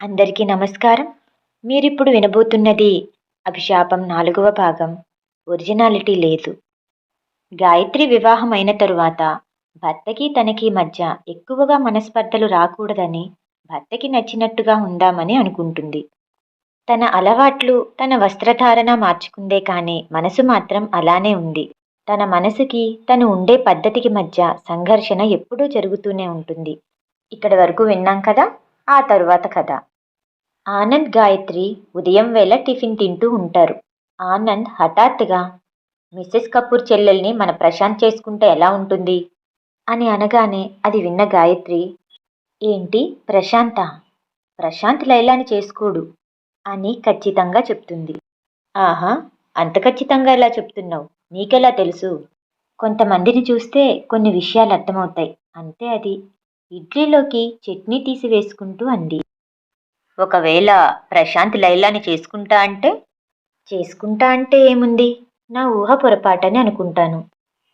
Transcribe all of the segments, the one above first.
అందరికీ నమస్కారం. మీరిప్పుడు వినబోతున్నది అభిశాపం నాలుగవ భాగం. ఒరిజినాలిటీ లేదు. గాయత్రి వివాహం అయిన తరువాత భర్తకి తనకి మధ్య ఎక్కువగా మనస్పర్ధలు రాకూడదని భర్తకి నచ్చినట్టుగా ఉందామని అనుకుంటుంది. తన అలవాట్లు తన వస్త్రధారణ మార్చుకుందే కానీ మనసు మాత్రం అలానే ఉంది. తన మనసుకి తను ఉండే పద్ధతికి మధ్య సంఘర్షణ ఎప్పుడూ జరుగుతూనే ఉంటుంది. ఇక్కడి వరకు విన్నాం కదా? ఆ తరువాత కథ. ఆనంద్ గాయత్రి ఉదయం వేళ టిఫిన్ తింటూ ఉంటారు. ఆనంద్ హఠాత్తుగా మిస్సెస్ కపూర్ చెల్లెల్ని మన ప్రశాంత్ చేసుకుంటే ఎలా ఉంటుంది? అని అనగానే అది విన్న గాయత్రి ఏంటి ప్రశాంత? ప్రశాంత్ లైలాని చేసుకోడు అని ఖచ్చితంగా చెప్తుంది. ఆహా అంత ఖచ్చితంగా ఎలా చెప్తున్నావు? నీకెలా తెలుసు? కొంతమందిని చూస్తే కొన్ని విషయాలు అర్థమవుతాయి. అంతే అది. ఇడ్లీలోకి చట్నీ తీసి వేసుకుంటూ అంది. ఒకవేళ ప్రశాంత్ లైలాని చేసుకుంటా అంటే? చేసుకుంటా అంటే ఏముంది? నా ఊహ పొరపాటని అనుకుంటాను.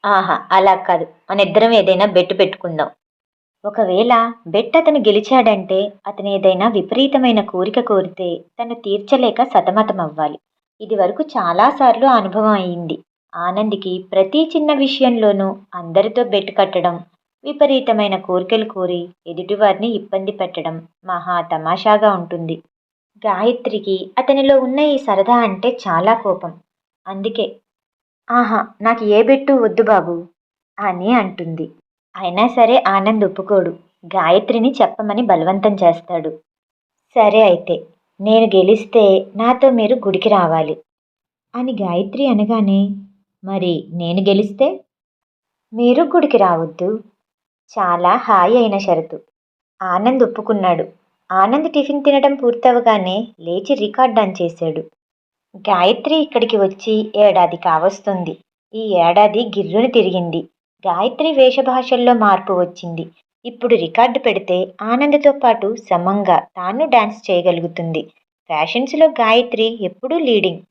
ఆహా అలా కాదు. మన ఇద్దరం ఏదైనా బెట్టు పెట్టుకుందాం. ఒకవేళ బెట్ అతను గెలిచాడంటే అతను ఏదైనా విపరీతమైన కోరిక కోరితే తను తీర్చలేక సతమతం అవ్వాలి. ఇది వరకు చాలాసార్లు అనుభవం అయింది ఆనంద్కి ప్రతి చిన్న విషయంలోనూ అందరితో బెట్ కట్టడం విపరీతమైన కోరికలు కోరి ఎదుటివారిని ఇబ్బంది పెట్టడం మహా తమాషాగా ఉంటుంది. గాయత్రికి అతనిలో ఉన్న ఈ సరదా అంటే చాలా కోపం. అందుకే ఆహా నాకు ఏ బెట్టు వద్దు బాబు అని అంటుంది. అయినా సరే ఆనంద్ ఒప్పుకోడు. గాయత్రిని చెప్పమని బలవంతం చేస్తాడు. సరే అయితే నేను గెలిస్తే నాతో మీరు గుడికి రావాలి అని గాయత్రి అనగానే మరి నేను గెలిస్తే? మీరు గుడికి రావద్దు. చాలా హాయి అయిన షరతు ఆనంద్ ఒప్పుకున్నాడు. ఆనంద్ టిఫిన్ తినడం పూర్తవగానే లేచి రికార్డ్ ఆన్ చేశాడు. గాయత్రి ఇక్కడికి వచ్చి ఏడాది కావస్తుంది. ఈ ఏడాది గిర్రుని తిరిగింది. గాయత్రి వేషభాషల్లో మార్పు వచ్చింది. ఇప్పుడు రికార్డు పెడితే ఆనంద్తో పాటు సమంగా తాను డాన్స్ చేయగలుగుతుంది. ఫ్యాషన్స్లో గాయత్రి ఎప్పుడూ లీడింగ్.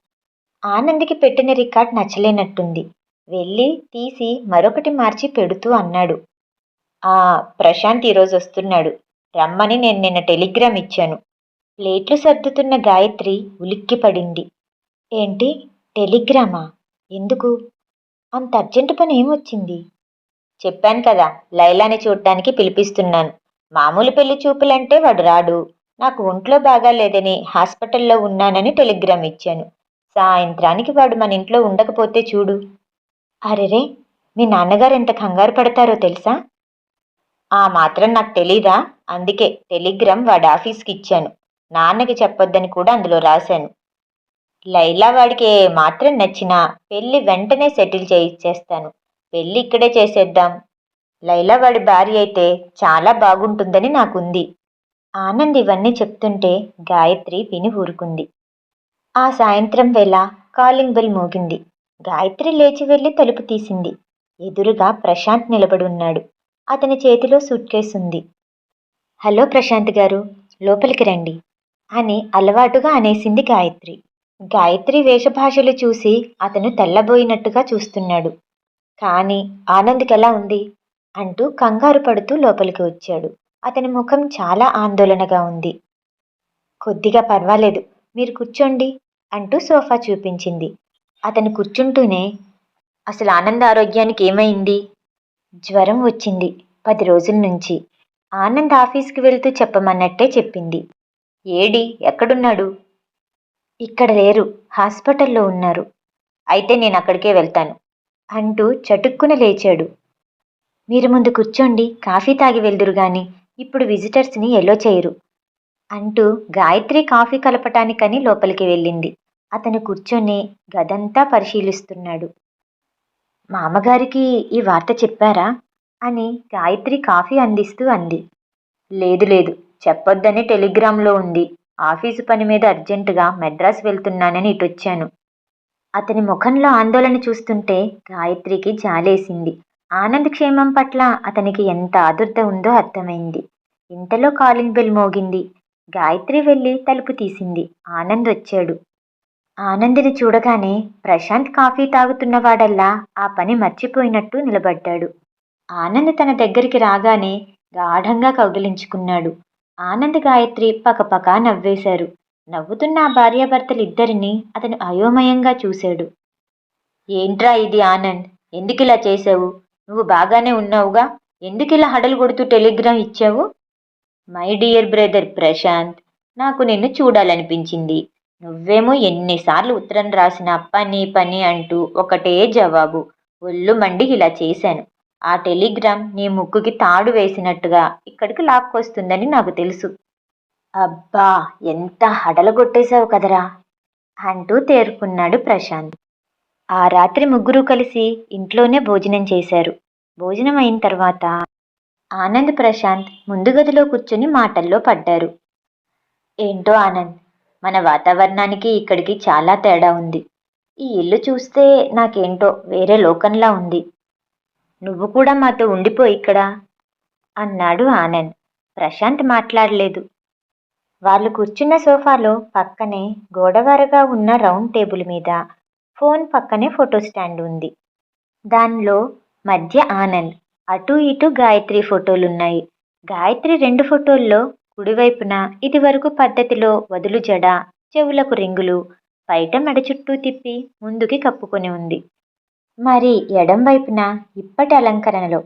ఆనంద్కి పెట్టిన రికార్డ్ నచ్చలేనట్టుంది. వెళ్ళి తీసి మరొకటి మార్చి పెడుతూ అన్నాడు. ఆ ప్రశాంత్ ఈరోజు వస్తున్నాడు. రమ్మని నేను నిన్న టెలిగ్రామ్ ఇచ్చాను. ప్లేట్లు సర్దుతున్న గాయత్రి ఉలిక్కి పడింది ఏంటి? టెలిగ్రామా? ఎందుకు? అంత అర్జెంటు పని ఏమొచ్చింది? చెప్పాను కదా లైలాని చూడటానికి పిలిపిస్తున్నాను. మామూలు పెళ్ళి చూపులంటే వాడు రాడు. నాకు ఒంట్లో బాగాలేదని హాస్పిటల్లో ఉన్నానని టెలిగ్రామ్ ఇచ్చాను. సాయంత్రానికి వాడు మన ఇంట్లో ఉండకపోతే చూడు. అరెరే! మీ నాన్నగారు ఎంత కంగారు పడతారో తెలుసా? ఆ మాత్రం నాకు తెలీదా? అందుకే టెలిగ్రామ్ వాడి ఆఫీస్కి ఇచ్చాను. నాన్నకి చెప్పొద్దని కూడా అందులో రాశాను. లైలా వాడికి ఏ మాత్రం నచ్చినా పెళ్ళి వెంటనే సెటిల్ చేయిచ్చేస్తాను. పెళ్ళి ఇక్కడే చేసేద్దాం. లైలా వాడి భార్య అయితే చాలా బాగుంటుందని నాకుంది. ఆనంద్ ఇవన్నీ చెప్తుంటే గాయత్రి విని ఊరుకుంది. ఆ సాయంత్రం వేళ కాలింగ్ బెల్ మోగింది. గాయత్రి లేచి వెళ్ళి తలుపు తీసింది. ఎదురుగా ప్రశాంత్ నిలబడి ఉన్నాడు. అతని చేతిలో సూట్ కేసు ఉంది. హలో ప్రశాంత్ గారు లోపలికి రండి అని అలవాటుగా అనేసింది గాయత్రి. గాయత్రి వేషభాషలు చూసి అతను తెల్లబోయినట్టుగా చూస్తున్నాడు. కానీ ఆనంద్కి ఉంది? అంటూ కంగారు పడుతూ లోపలికి వచ్చాడు. అతని ముఖం చాలా ఆందోళనగా ఉంది. కొద్దిగా పర్వాలేదు మీరు కూర్చోండి అంటూ సోఫా చూపించింది. అతను కూర్చుంటూనే అసలు ఆనంద ఆరోగ్యానికి ఏమైంది? జ్వరం వచ్చింది పది రోజుల నుంచి. ఆనంద్ ఆఫీస్కి వెళ్తూ చెప్పమన్నట్టే చెప్పింది. ఏడి ఎక్కడున్నాడు? ఇక్కడ లేరు హాస్పిటల్లో ఉన్నారు. అయితే నేను అక్కడికే వెళ్తాను అంటూ చటుక్కున లేచాడు. మీరు ముందు కూర్చోండి కాఫీ తాగి వెళ్దురు గాని ఇప్పుడు విజిటర్స్ని ఎలో చేయరు అంటూ గాయత్రి కాఫీ కలపటానికని లోపలికి వెళ్ళింది. అతను కూర్చొని గదంతా పరిశీలిస్తున్నాడు. మామగారికి ఈ వార్త చెప్పారా? అని గాయత్రి కాఫీ అందిస్తూ అంది. లేదు లేదు. చెప్పొద్దని టెలిగ్రామ్లో ఉంది. ఆఫీసు పని మీద అర్జెంటుగా మెడ్రాస్ వెళ్తున్నానని ఇటొచ్చాను. అతని ముఖంలో ఆందోళన చూస్తుంటే గాయత్రికి జాలేసింది. ఆనంద్ క్షేమం పట్ల అతనికి ఎంత ఆదుర్త ఉందో అర్థమైంది. ఇంతలో కాలింగ్ బెల్ మోగింది. గాయత్రి వెళ్ళి తలుపు తీసింది. ఆనంద్ వచ్చాడు. ఆనందిని చూడగానే ప్రశాంత్ కాఫీ తాగుతున్నవాడల్లా ఆ పని మర్చిపోయినట్టు నిలబడ్డాడు. ఆనంద్ తన దగ్గరికి రాగానే గాఢంగా కౌగిలించుకున్నాడు. ఆనంద్ గాయత్రి పకపక నవ్వేశారు. నవ్వుతున్న ఆ భార్యాభర్తలిద్దరినీ అతను అయోమయంగా చూశాడు. ఏంట్రా ఇది ఆనంద్? ఎందుకు ఇలా చేసావు నువ్వు బాగానే ఉన్నావుగా? ఎందుకు ఇలా హడలు కొడుతూ టెలిగ్రామ్ ఇచ్చావు? మై డియర్ బ్రదర్ ప్రశాంత్ నాకు నిన్ను చూడాలనిపించింది. నువ్వేమో ఎన్నిసార్లు ఉత్తరం రాసిన పని పని అంటూ ఒకటే జవాబు. ఒళ్ళు మండి ఇలా చేశాను. ఆ టెలిగ్రామ్ నీ ముక్కుకి తాడు వేసినట్టుగా ఇక్కడికి లాక్కొస్తుందని నాకు తెలుసు. అబ్బా ఎంత హడలగొట్టేశావు కదరా! అంటూ తేరుకున్నాడు ప్రశాంత్. ఆ రాత్రి ముగ్గురు కలిసి ఇంట్లోనే భోజనం చేశారు. భోజనం అయిన తర్వాత ఆనంద్ ప్రశాంత్ ముందు గదిలో కూర్చుని మాటల్లో పడ్డారు. ఏంటో ఆనంద్ మన వాతావరణానికి ఇక్కడికి చాలా తేడా ఉంది. ఈ ఇల్లు చూస్తే నాకేంటో వేరే లోకంలా ఉంది. నువ్వు కూడా మాతో ఉండిపో ఇక్కడ అన్నాడు ఆనంద్. ప్రశాంత్ మాట్లాడలేదు. వాళ్ళు కూర్చున్న సోఫాలో పక్కనే గోడవారగా ఉన్న రౌండ్ టేబుల్ మీద ఫోన్ పక్కనే ఫోటో స్టాండ్ ఉంది. దానిలో మధ్య ఆనంద్ అటు ఇటు గాయత్రి ఫోటోలున్నాయి. గాయత్రి రెండు ఫోటోల్లో కుడివైపున ఇదివరకు పద్ధతిలో వదులు జడ చెవులకు రింగులు బయట మెడ చుట్టూ తిప్పి ముందుకి కప్పుకొని ఉంది. మరి ఎడం వైపున ఇప్పటి అలంకరణలో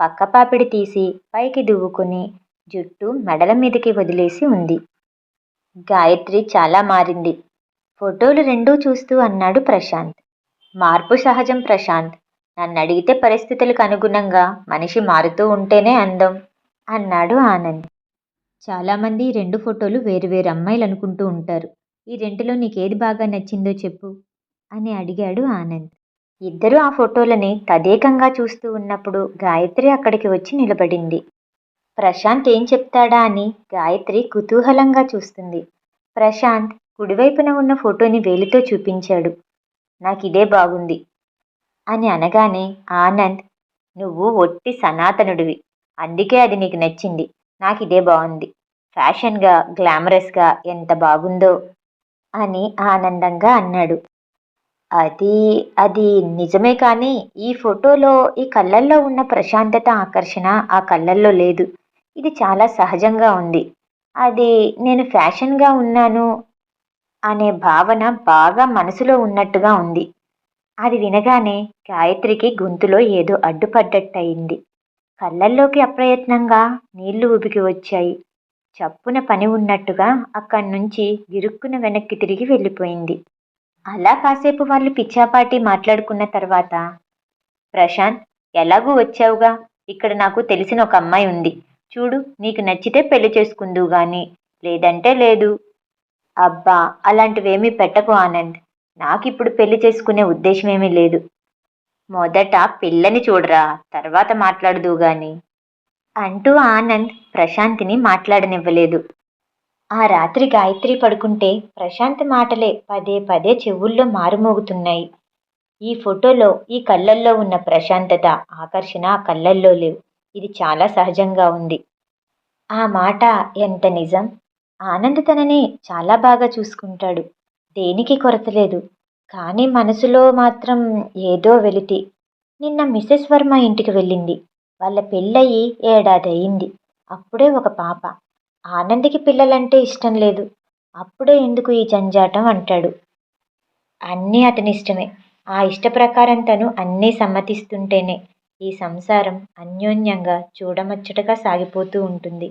పక్కపాపిడి తీసి పైకి దువ్వుకుని జుట్టు మెడల మీదకి వదిలేసి ఉంది. గాయత్రి చాలా మారింది. ఫోటోలు రెండూ చూస్తూ అన్నాడు ప్రశాంత్. మార్పు సహజం ప్రశాంత్. నన్ను అడిగితే పరిస్థితులకు అనుగుణంగా మనిషి మారుతూ ఉంటేనే అందం అన్నాడు ఆనంద్. చాలామంది ఈ రెండు ఫోటోలు వేరువేరు అమ్మాయిలు అనుకుంటూ ఉంటారు. ఈ రెంటిలో నీకేది బాగా నచ్చిందో చెప్పు అని అడిగాడు ఆనంద్. ఇద్దరూ ఆ ఫోటోలని తదేకంగా చూస్తూ ఉన్నప్పుడు గాయత్రి అక్కడికి వచ్చి నిలబడింది. ప్రశాంత్ ఏం చెప్తాడా అని గాయత్రి కుతూహలంగా చూస్తుంది. ప్రశాంత్ కుడివైపున ఉన్న ఫోటోని వేలితో చూపించాడు. నాకు ఇదే బాగుంది అని అనగానే ఆనంద్ నువ్వు ఒట్టి సనాతనుడివి. అందుకే అది నీకు నచ్చింది. నాకు ఇదే బాగుంది. ఫ్యాషన్గా గ్లామరస్గా ఎంత బాగుందో అని ఆనందంగా అన్నాడు. అది అది నిజమే కానీ ఈ ఫోటోలో ఈ కళ్ళల్లో ఉన్న ప్రశాంతత ఆకర్షణ ఆ కళ్ళల్లో లేదు. ఇది చాలా సహజంగా ఉంది. అది నేను ఫ్యాషన్గా ఉన్నాను అనే భావన బాగా మనసులో ఉన్నట్టుగా ఉంది. అది వినగానే గాయత్రికి గొంతులో ఏదో అడ్డుపడ్డట్టయింది. కళ్ళల్లోకి అప్రయత్నంగా నీళ్ళు ఉబికి వచ్చాయి. చప్పున పని ఉన్నట్టుగా అక్కడి నుంచి గిరుక్కున వెనక్కి తిరిగి వెళ్ళిపోయింది. అలా కాసేపు వాళ్ళు పిచ్చాపాటి మాట్లాడుకున్న తర్వాత ప్రశాంత్ ఎలాగూ వచ్చావుగా? ఇక్కడ నాకు తెలిసిన ఒక అమ్మాయి ఉంది. చూడు నీకు నచ్చితే పెళ్ళి చేసుకుందువు గాని లేదంటే లేదు. అబ్బా అలాంటివేమీ పెట్టకు ఆనంద్. నాకిప్పుడు పెళ్ళి చేసుకునే ఉద్దేశమేమీ లేదు. మొదట పిల్లని చూడరా తర్వాత మాట్లాడదు గాని. అంటూ ఆనంద్ ప్రశాంతిని మాట్లాడనివ్వలేదు. ఆ రాత్రి గాయత్రి పడుకుంటే ప్రశాంత్ మాటలే పదే పదే చెవుల్లో మారుమోగుతున్నాయి. ఈ ఫోటోలో ఈ కళ్ళల్లో ఉన్న ప్రశాంతత ఆకర్షణ ఆ కళ్ళల్లో లేవు. ఇది చాలా సహజంగా ఉంది. ఆ మాట ఎంత నిజం? ఆనంద్ తనని చాలా బాగా చూసుకుంటాడు. దేనికి కొరత లేదు. కానీ మనసులో మాత్రం ఏదో వెలితి. నిన్న మిస్సెస్ వర్మ ఇంటికి వెళ్ళింది. వాళ్ళ పెళ్ళయి ఏడాది అయింది అప్పుడే ఒక పాప. ఆనందికి పిల్లలంటే ఇష్టం లేదు. అప్పుడే ఎందుకు ఈ జంజాటం అంటాడు. అన్నీ అతని ఇష్టమే ఆ ఇష్ట ప్రకారం తను అన్నీ సమ్మతిస్తుంటేనే ఈ సంసారం అన్యోన్యంగా చూడముచ్చటగా సాగిపోతూ ఉంటుంది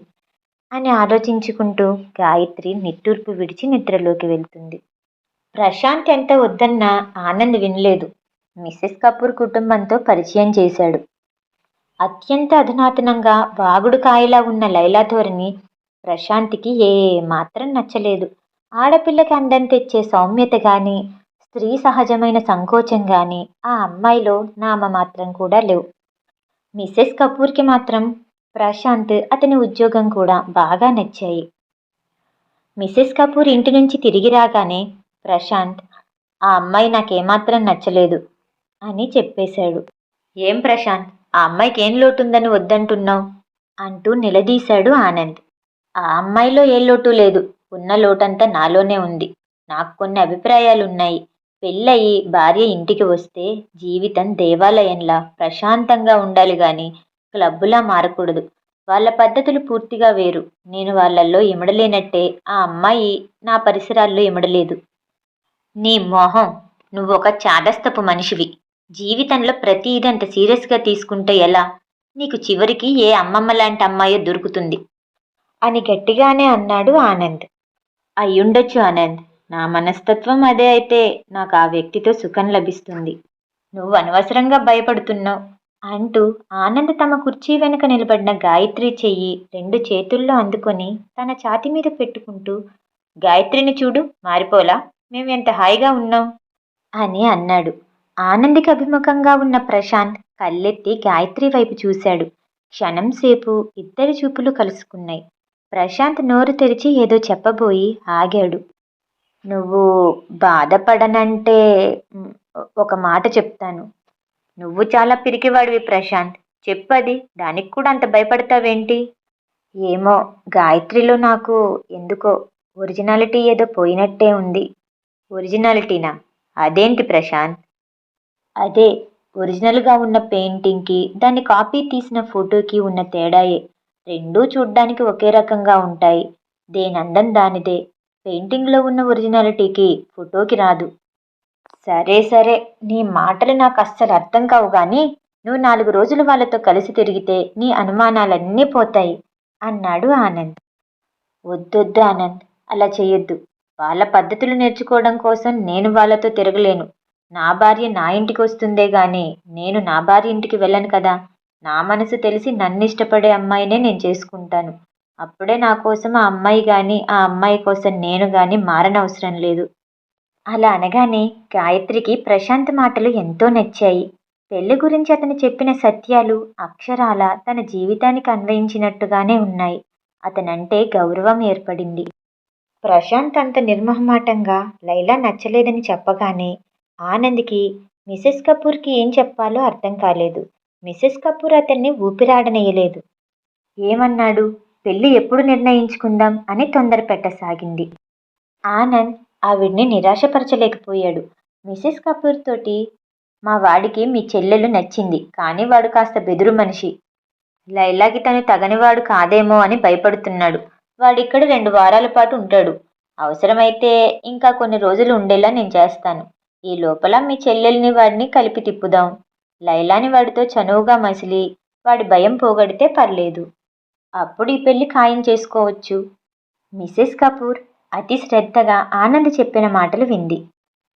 అని ఆలోచించుకుంటూ గాయత్రి నిట్టూర్పు విడిచి నిద్రలోకి వెళ్తుంది. ప్రశాంత్ ఎంత వద్దన్నా ఆనంద్ వినలేదు. మిస్సెస్ కపూర్ కుటుంబంతో పరిచయం చేశాడు. అత్యంత అధునాతనంగా వాగుడు కాయలా ఉన్న లైలా ధోరణి ప్రశాంత్కి ఏ మాత్రం నచ్చలేదు. ఆడపిల్లకి అందం తెచ్చే సౌమ్యత కానీ స్త్రీ సహజమైన సంకోచం కానీ ఆ అమ్మాయిలో నామ మాత్రం కూడా లేవు. మిస్సెస్ కపూర్కి మాత్రం ప్రశాంత్ అతని ఉద్యోగం కూడా బాగా నచ్చాయి. మిస్సెస్ కపూర్ ఇంటి నుంచి తిరిగి రాగానే ప్రశాంత్ ఆ అమ్మాయి నాకేమాత్రం నచ్చలేదు అని చెప్పేశాడు. ఏం ప్రశాంత్? ఆ అమ్మాయికి ఏం లోటుందని వద్దంటున్నావు? అంటూ నిలదీశాడు ఆనంద్. ఆ అమ్మాయిలో ఏ లోటు లేదు. ఉన్న లోటంతా నాలోనే ఉంది. నాకు కొన్ని అభిప్రాయాలున్నాయి. పెళ్ళయి భార్య ఇంటికి వస్తే జీవితం దేవాలయంలా ప్రశాంతంగా ఉండాలి కానీ క్లబ్బులా మారకూడదు. వాళ్ళ పద్ధతులు పూర్తిగా వేరు. నేను వాళ్ళల్లో ఇమడలేనట్టే ఆ అమ్మాయి నా పరిసరాల్లో ఇమడలేదు. నీ మొహం నువ్వు ఒక చాదస్తపు మనిషివి. జీవితంలో ప్రతిదీ అంత సీరియస్గా తీసుకుంటే ఎలా? నీకు చివరికి ఏ అమ్మమ్మ లాంటి అమ్మాయో దొరుకుతుంది? అని గట్టిగానే అన్నాడు ఆనంద్. అయ్యుండొచ్చు ఆనంద్. నా మనస్తత్వం అదే అయితే నాకు ఆ వ్యక్తితో సుఖం లభిస్తుంది. నువ్వు అనవసరంగా భయపడుతున్నావు అంటూ ఆనంద్ తమ కుర్చీ వెనుక నిలబడిన గాయత్రి చెయ్యి రెండు చేతుల్లో అందుకొని తన ఛాతి మీద పెట్టుకుంటూ గాయత్రిని చూడు మారిపోలా? మేము ఎంత హాయిగా ఉన్నాం? అని అన్నాడు. ఆనందికి అభిముఖంగా ఉన్న ప్రశాంత్ కళ్ళెత్తి గాయత్రి వైపు చూశాడు. క్షణం సేపు ఇద్దరి చూపులు కలుసుకున్నాయి. ప్రశాంత్ నోరు తెరిచి ఏదో చెప్పబోయి ఆగాడు. నువ్వు బాధపడనంటే ఒక మాట చెప్తాను. నువ్వు చాలా పిరికివాడివి ప్రశాంత్. చెప్పది దానికి కూడా అంత భయపడతావేంటి? ఏమో గాయత్రిలో నాకు ఎందుకో ఒరిజినాలిటీ ఏదో పోయినట్టే ఉంది. ఒరిజినాలిటీనా? అదేంటి ప్రశాంత్? అదే ఒరిజినల్గా ఉన్న పెయింటింగ్కి దాన్ని కాపీ తీసిన ఫోటోకి ఉన్న తేడాయే. రెండూ చూడ్డానికి ఒకే రకంగా ఉంటాయి. దేని అందం దానిదే. పెయింటింగ్లో ఉన్న ఒరిజినాలిటీకి ఫోటోకి రాదు. సరే సరే నీ మాటలు నాకు అస్సలు అర్థం కావు కానీ నువ్వు నాలుగు రోజులు వాళ్ళతో కలిసి తిరిగితే నీ అనుమానాలన్నీ పోతాయి అన్నాడు ఆనంద్. వద్దొద్దు ఆనంద్ అలా చేయొద్దు వాళ్ళ పద్ధతులు నేర్చుకోవడం కోసం నేను వాళ్ళతో తిరగలేను. నా భార్య నా ఇంటికి వస్తుందే గాని నేను నా భార్య ఇంటికి వెళ్ళను కదా. నా మనసు తెలిసి నన్ను ఇష్టపడే అమ్మాయినే నేను చేసుకుంటాను. అప్పుడే నా కోసం ఆ అమ్మాయి కానీ ఆ అమ్మాయి కోసం నేను కానీ మారనవసరం లేదు. అలా అనగానే గాయత్రికి ప్రశాంత్ మాటలు ఎంతో నచ్చాయి. పెళ్ళి గురించి అతను చెప్పిన సత్యాలు అక్షరాల తన జీవితానికి అన్వయించినట్టుగానే ఉన్నాయి. అతనంటే గౌరవం ఏర్పడింది. ప్రశాంత్ అంత నిర్మహమాటంగా లైలా నచ్చలేదని చెప్పగానే ఆనంద్కి మిసెస్ కపూర్కి ఏం చెప్పాలో అర్థం కాలేదు. మిసెస్ కపూర్ అతన్ని ఊపిరాడనేయలేదు. ఏమన్నాడు? పెళ్ళి ఎప్పుడు నిర్ణయించుకుందాం అని తొందర పెట్టసాగింది. ఆనంద్ ఆవిడ్ని నిరాశపరచలేకపోయాడు. మిసెస్ కపూర్ తోటి మా వాడికి మీ చెల్లెలు నచ్చింది కానీ వాడు కాస్త బెదురు మనిషి. లైలాకి తను తగనివాడు కాదేమో అని భయపడుతున్నాడు. వాడిక్కడ రెండు వారాల పాటు ఉంటాడు. అవసరమైతే ఇంకా కొన్ని రోజులు ఉండేలా నేను చేస్తాను. ఈ లోపల మీ చెల్లెల్ని వాడిని కలిపి తిప్పుదాం. లైలాని వాడితో చనువుగా మసిలి వాడి భయం పోగొడితే పర్లేదు. అప్పుడు ఈ పెళ్ళి ఖాయం చేసుకోవచ్చు. మిసెస్ కపూర్ అతి శ్రద్ధగా ఆనంద్ చెప్పిన మాటలు వింది.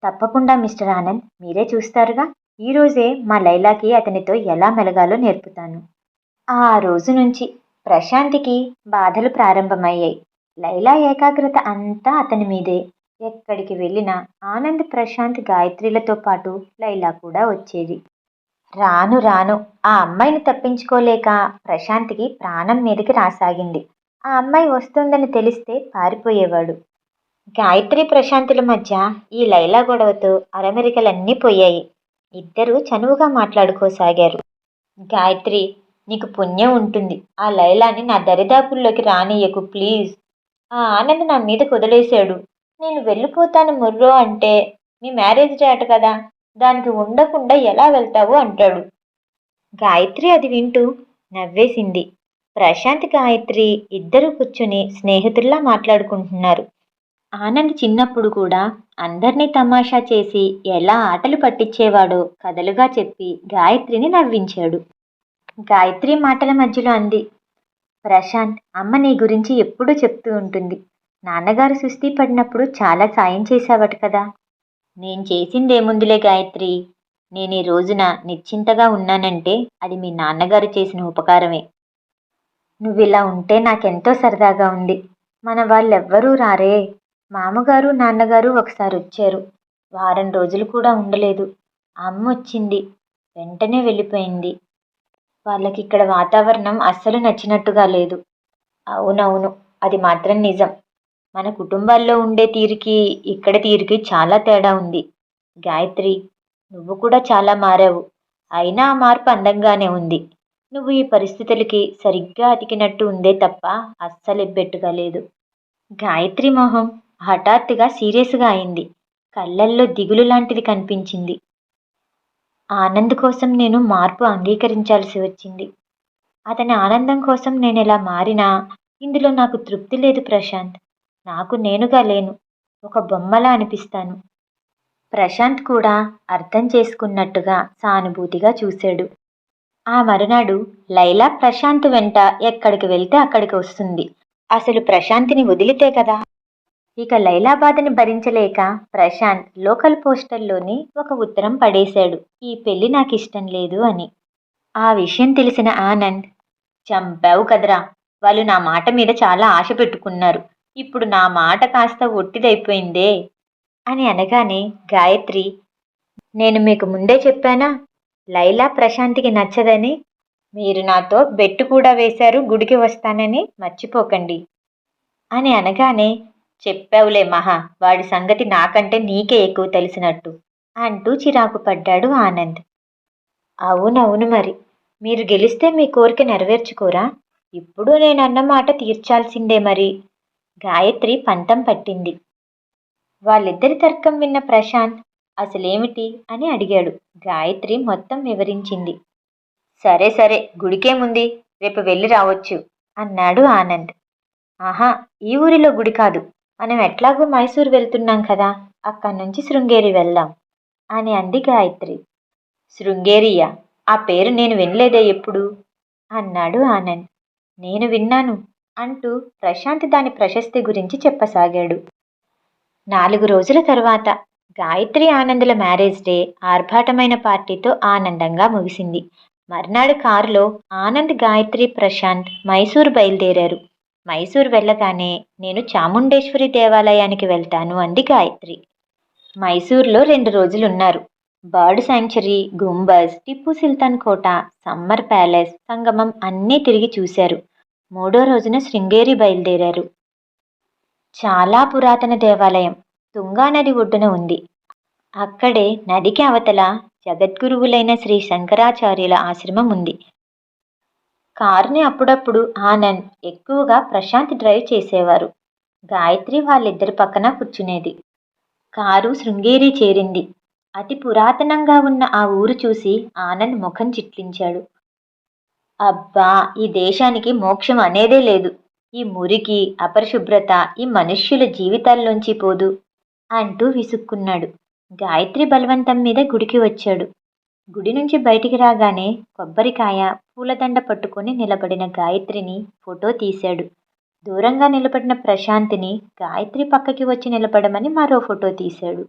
తప్పకుండా మిస్టర్ ఆనంద్ మీరే చూస్తారుగా. ఈ రోజే మా లైలాకి అతనితో ఎలా మెలగాలో నేర్పుతాను. ఆ రోజు నుంచి ప్రశాంతికి బాధలు ప్రారంభమయ్యాయి. లైలా ఏకాగ్రత అంతా అతని మీదే. ఎక్కడికి వెళ్ళినా ఆనంద్ ప్రశాంత్ గాయత్రిలతో పాటు లైలా కూడా వచ్చేది. రాను రాను ఆ అమ్మాయిని తప్పించుకోలేక ప్రశాంత్కి ప్రాణం మీదకి రాసాగింది. ఆ అమ్మాయి వస్తుందని తెలిస్తే పారిపోయేవాడు. గాయత్రి ప్రశాంతుల మధ్య ఈ లైలా గొడవతో అరమెరికలన్నీ పోయాయి. ఇద్దరూ చనువుగా మాట్లాడుకోసాగారు. గాయత్రి నీకు పుణ్యం ఉంటుంది. ఆ లైలాని నా దరిదాపుల్లోకి రానియకు ప్లీజ్. ఆ ఆనంద్ నా మీద కుదిలేశాడు. నేను వెళ్ళిపోతాను ముర్రో అంటే మీ మ్యారేజ్ డేట్ కదా దానికి ఉండకుండా ఎలా వెళ్తావు అంటాడు. గాయత్రి అది వింటూ నవ్వేసింది. ప్రశాంత్ గాయత్రి ఇద్దరు కూర్చుని స్నేహితుల్లా మాట్లాడుకుంటున్నారు. ఆనంద్ చిన్నప్పుడు కూడా అందరినీ తమాషా చేసి ఎలా ఆటలు పట్టించేవాడో కథలుగా చెప్పి గాయత్రిని నవ్వించాడు. గాయత్రి మాటల మధ్యలో అంది ప్రశాంత్ అమ్మ నీ గురించి ఎప్పుడూ చెప్తూ ఉంటుంది. నాన్నగారు సుస్థి పడినప్పుడు చాలా సాయం చేశావట కదా. నేను చేసిందేముందిలే గాయత్రి. నేను ఈ రోజున నిశ్చింతగా ఉన్నానంటే అది మీ నాన్నగారు చేసిన ఉపకారమే. నువ్విలా ఉంటే నాకెంతో సరదాగా ఉంది. మన వాళ్ళెవ్వరూ రారే. మామగారు నాన్నగారు ఒకసారి వచ్చారు. వారం రోజులు కూడా ఉండలేదు. అమ్మ వచ్చింది. వెంటనే వెళ్ళిపోయింది. వాళ్ళకి ఇక్కడ వాతావరణం అస్సలు నచ్చినట్టుగా లేదు. అవునవును అది మాత్రం నిజం. మన కుటుంబాల్లో ఉండే తీరుకి ఇక్కడ తీరుకి చాలా తేడా ఉంది. గాయత్రి నువ్వు కూడా చాలా మారావు. అయినా ఆ మార్పు అందంగానే ఉంది. నువ్వు ఈ పరిస్థితులకి సరిగ్గా అతికినట్టు ఉందే తప్ప అస్సలు ఎబ్బెట్టుగా లేదు. గాయత్రి మొహం హఠాత్తుగా సీరియస్గా అయింది. కళ్ళల్లో దిగులు లాంటిది కనిపించింది. ఆనంద్ కోసం నేను మార్పు అంగీకరించాల్సి వచ్చింది. అతని ఆనందం కోసం నేను ఎలా మారినా ఇందులో నాకు తృప్తి లేదు ప్రశాంత్. నాకు నేనుగా లేను. ఒక బొమ్మలా అనిపిస్తాను. ప్రశాంత్ కూడా అర్థం చేసుకున్నట్టుగా సానుభూతిగా చూశాడు. ఆ మరునాడు లైలా ప్రశాంత్ వెంట ఎక్కడికి వెళ్తే అక్కడికి వస్తుంది. అసలు ప్రశాంత్ని వదిలితే కదా? ఇక లైలా బాధని భరించలేక ప్రశాంత్ లోకల్ పోస్టర్లోని ఒక ఉత్తరం పడేశాడు. ఈ పెళ్ళి నాకు ఇష్టం లేదు అని. ఆ విషయం తెలిసిన ఆనంద్ చంపావు కదరా! వాళ్ళు నా మాట మీద చాలా ఆశ పెట్టుకున్నారు. ఇప్పుడు నా మాట కాస్త ఒట్టిదైపోయిందే అని అనగానే గాయత్రి నేను మీకు ముందే చెప్పానా? లైలా ప్రశాంత్కి నచ్చదని మీరు నాతో బెట్టు కూడా వేశారు గుడికి వస్తానని మర్చిపోకండి అని అనగానే చెప్పావులే మహా వాడి సంగతి నాకంటే నీకే ఎక్కువ తెలిసినట్టు అంటూ చిరాకు పడ్డాడు ఆనంద్. అవునవును మరి మీరు గెలిస్తే మీ కోరిక నెరవేర్చుకోరా? ఇప్పుడు నేను అన్న మాట తీర్చాల్సిందే మరి. గాయత్రి పంతం పట్టింది. వాళ్ళిద్దరి తర్కం విన్న ప్రశాంత్ అసలేమిటి? అని అడిగాడు. గాయత్రి మొత్తం వివరించింది. సరే సరే గుడికేముంది రేపు వెళ్ళి రావచ్చు అన్నాడు ఆనంద్. ఆహా ఈ ఊరిలో గుడి కాదు. మనం ఎట్లాగూ మైసూర్ వెళ్తున్నాం కదా అక్కడి నుంచి శృంగేరి వెళ్దాం అని అంది గాయత్రి. శృంగేరియా? ఆ పేరు నేను వినలేదే ఎప్పుడు? అన్నాడు ఆనంద్. నేను విన్నాను. అంటూ ప్రశాంత్ దాని ప్రశస్తి గురించి చెప్పసాగాడు. నాలుగు రోజుల తర్వాత గాయత్రి ఆనందుల మ్యారేజ్ డే ఆర్భాటమైన పార్టీతో ఆనందంగా ముగిసింది. మర్నాడు కారులో ఆనంద్ గాయత్రి ప్రశాంత్ మైసూర్ బయలుదేరారు. మైసూర్ వెళ్ళగానే నేను చాముండేశ్వరి దేవాలయానికి వెళ్తాను అంది గాయత్రి. మైసూర్లో రెండు రోజులున్నారు. బర్డ్ శాంక్చురీ గుంబజ్ టిప్పు సుల్తాన్ కోట సమ్మర్ ప్యాలెస్ సంగమం అన్నీ తిరిగి చూశారు. మూడో రోజున శృంగేరి బయలుదేరారు. చాలా పురాతన దేవాలయం. తుంగా నది ఒడ్డున ఉంది. అక్కడే నదికి అవతల జగద్గురువులైన శ్రీ శంకరాచార్యుల ఆశ్రమం ఉంది. కారుని అప్పుడప్పుడు ఆనంద్ ఎక్కువగా ప్రశాంత్ డ్రైవ్ చేసేవారు. గాయత్రి వాళ్ళిద్దరి పక్కన కూర్చునేది. కారు శృంగేరి చేరింది. అతి పురాతనంగా ఉన్న ఆ ఊరు చూసి ఆనంద్ ముఖం చిట్లించాడు. అబ్బా ఈ దేశానికి మోక్షం అనేదే లేదు. ఈ మురికి అపరిశుభ్రత ఈ మనుష్యుల జీవితాల్లోంచి పోదు అంటూ విసుక్కున్నాడు. గాయత్రి బలవంతం మీద గుడికి వచ్చాడు. గుడి నుంచి బయటికి రాగానే కొబ్బరికాయ పూలదండ పట్టుకొని నిలబడిన గాయత్రిని ఫోటో తీశాడు. దూరంగా నిలబడిన ప్రశాంతిని గాయత్రి పక్కకి వచ్చి నిలబడమని మరో ఫోటో తీశాడు.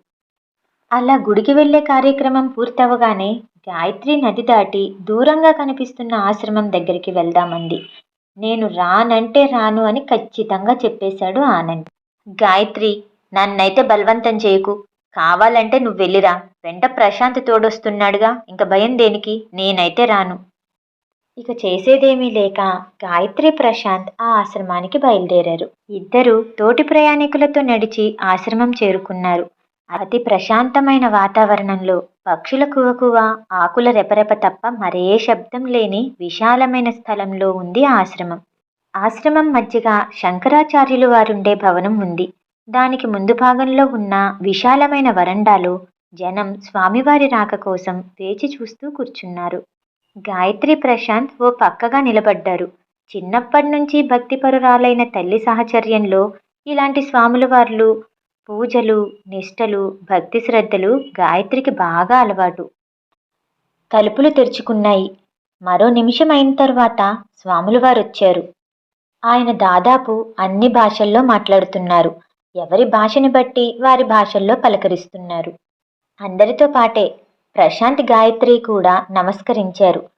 అలా గుడికి వెళ్ళే కార్యక్రమం పూర్తవగానే గాయత్రి నది దాటి దూరంగా కనిపిస్తున్న ఆశ్రమం దగ్గరికి వెళ్దామంది. నేను రానంటే రాను అని ఖచ్చితంగా చెప్పేశాడు ఆనంద్. గాయత్రి నన్నైతే బలవంతం చేయకు. కావాలంటే నువ్వు వెళ్ళిరా. వెంట ప్రశాంత్ తోడొస్తున్నాడుగా. ఇంక భయం దేనికి? నేనైతే రాను. ఇక చేసేదేమీ లేక గాయత్రి ప్రశాంత్ ఆ ఆశ్రమానికి బయలుదేరారు. ఇద్దరు తోటి ప్రయాణికులతో నడిచి ఆశ్రమం చేరుకున్నారు. అతి ప్రశాంతమైన వాతావరణంలో పక్షుల కువకువ? ఆకుల రెపరెప తప్ప మరే శబ్దం లేని విశాలమైన స్థలంలో ఉంది ఆశ్రమం. ఆశ్రమం మధ్యగా శంకరాచార్యులు వారుండే భవనం ఉంది. దానికి ముందు భాగంలో ఉన్న విశాలమైన వరండాలో జనం స్వామివారి రాక కోసం వేచి చూస్తూ కూర్చున్నారు. గాయత్రి ప్రశాంత్ ఓ పక్కగా నిలబడ్డారు. చిన్నప్పటి నుంచి భక్తిపరురాలైన తల్లి సాహచర్యంలో ఇలాంటి స్వాముల వార్లు పూజలు నిష్టలు భక్తి శ్రద్ధలు గాయత్రికి బాగా అలవాటు. తలుపులు తెరుచుకున్నాయి. మరో నిమిషం అయిన తర్వాత స్వాములు వారు వచ్చారు ఆయన దాదాపు అన్ని భాషల్లో మాట్లాడుతున్నారు. ఎవరి భాషని బట్టి వారి భాషల్లో పలకరిస్తున్నారు. అందరితో పాటే ప్రశాంత్ గాయత్రి కూడా నమస్కరించారు.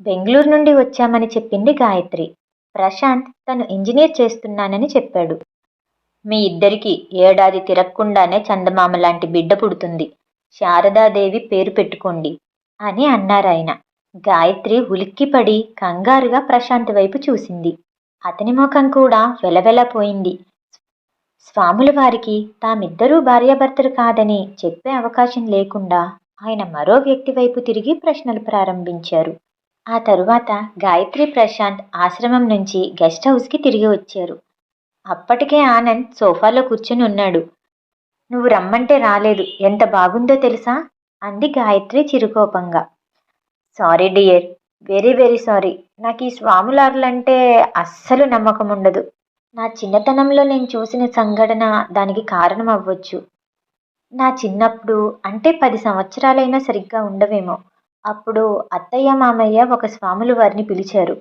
బెంగళూరు నుండి వచ్చామని చెప్పింది గాయత్రి. ప్రశాంత్ తను ఇంజనీర్ చేస్తున్నానని చెప్పాడు. మీ ఇద్దరికి ఏడాది తిరగకుండానే చందమామ లాంటి బిడ్డ పుడుతుంది. శారదాదేవి పేరు పెట్టుకోండి అని అన్నారాయన. గాయత్రి ఉలిక్కిపడి కంగారుగా ప్రశాంత్ వైపు చూసింది. అతని ముఖం కూడా వెలవెలపోయింది స్వాముల వారికి తామిద్దరూ భార్యాభర్తలు కాదని చెప్పే అవకాశం లేకుండా ఆయన మరో వ్యక్తి వైపు తిరిగి ప్రశ్నలు ప్రారంభించారు. ఆ తరువాత గాయత్రి ప్రశాంత్ ఆశ్రమం నుంచి గెస్ట్ హౌస్కి తిరిగి వచ్చారు. అప్పటికే ఆనంద్ సోఫాలో కూర్చుని ఉన్నాడు. నువ్వు రమ్మంటే రాలేదు. ఎంత బాగుందో తెలుసా? అంది Gayatri చిరుకోపంగా. Sorry dear. Very very sorry. నాకు ఈ స్వాములార్లంటే అస్సలు నమ్మకం ఉండదు నా చిన్నతనంలో నేను చూసిన సంఘటన దానికి కారణం అవ్వచ్చు నా చిన్నప్పుడు అంటే పది సంవత్సరాలైనా సరిగ్గా ఉండవేమో. అప్పుడు అత్తయ్య మామయ్య ఒక స్వాములు వారిని పిలిచారు.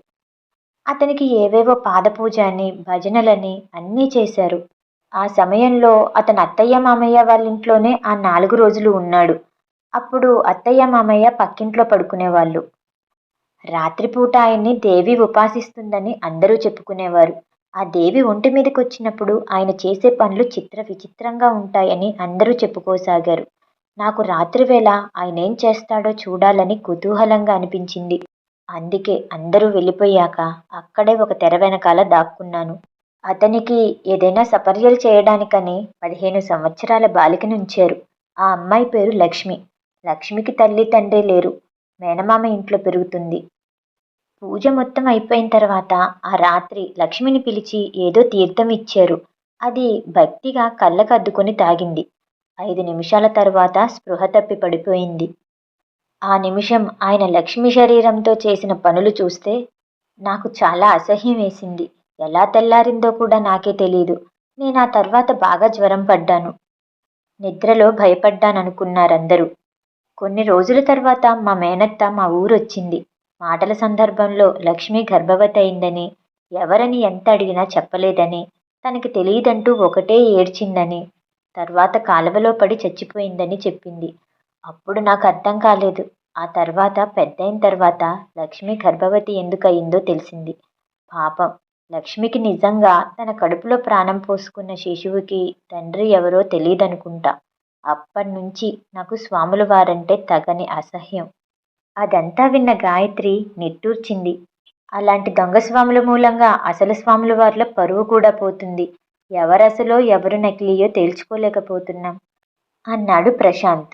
అతనికి ఏవేవో పాదపూజ అని భజనలని అన్నీ చేశారు. ఆ సమయంలో అతను అత్తయ్య మామయ్య వాళ్ళ ఇంట్లోనే ఆ నాలుగు రోజులు ఉన్నాడు. అప్పుడు అత్తయ్య మామయ్య పక్కింట్లో పడుకునేవాళ్ళు. రాత్రిపూట ఆయన్ని దేవి ఉపాసిస్తుందని అందరూ చెప్పుకునేవారు. ఆ దేవి ఒంటి మీదకి వచ్చినప్పుడు ఆయన చేసే పనులు చిత్ర విచిత్రంగా ఉంటాయని అందరూ చెప్పుకోసాగారు. నాకు రాత్రివేళ ఆయన ఏం చేస్తాడో చూడాలని కుతూహలంగా అనిపించింది. అందుకే అందరూ వెళ్ళిపోయాక అక్కడే ఒక తెర వెనకాల దాక్కున్నాను. అతనికి ఏదైనా సపర్యలు చేయడానికని పదిహేను సంవత్సరాల బాలికను ఉంచారు ఆ అమ్మాయి పేరు లక్ష్మి. లక్ష్మికి తల్లి తండ్రి లేరు. మేనమామ ఇంట్లో పెరుగుతుంది. పూజ మొత్తం అయిపోయిన తర్వాత ఆ రాత్రి లక్ష్మిని పిలిచి ఏదో తీర్థం ఇచ్చారు. అది భక్తిగా కళ్ళకు అద్దుకొని తాగింది. ఐదు నిమిషాల తర్వాత స్పృహ తప్పి పడిపోయింది. ఆ నిమిషం ఆయన లక్ష్మి శరీరంతో చేసిన పనులు చూస్తే నాకు చాలా అసహ్యం వేసింది. ఎలా తెల్లారిందో కూడా నాకే తెలియదు నేను ఆ తర్వాత బాగా జ్వరం పడ్డాను. నిద్రలో భయపడ్డాననుకున్నారందరూ. కొన్ని రోజుల తర్వాత మా మేనత్త మా ఊరొచ్చింది. మాటల సందర్భంలో లక్ష్మి గర్భవతి అయిందని ఎవరని ఎంత అడిగినా చెప్పలేదని తనకి తెలియదంటూ ఒకటే ఏడ్చిందని తర్వాత కాలువలో పడి చచ్చిపోయిందని చెప్పింది. అప్పుడు నాకు అర్థం కాలేదు. ఆ తర్వాత పెద్దయిన తర్వాత లక్ష్మి గర్భవతి ఎందుకయిందో తెలిసింది. పాపం లక్ష్మికి నిజంగా తన కడుపులో ప్రాణం పోసుకున్న శిశువుకి తండ్రి ఎవరో తెలియదనుకుంటా అప్పటి నుంచి నాకు స్వాముల వారంటే తగని అసహ్యం. అదంతా విన్న గాయత్రి నిట్టూర్చింది. అలాంటి దొంగ స్వాముల మూలంగా అసలు స్వాముల వారిలో పరువు కూడా పోతుంది. ఎవరసలో ఎవరు నకిలీయో తేల్చుకోలేకపోతున్నాం. అన్నాడు ప్రశాంత్.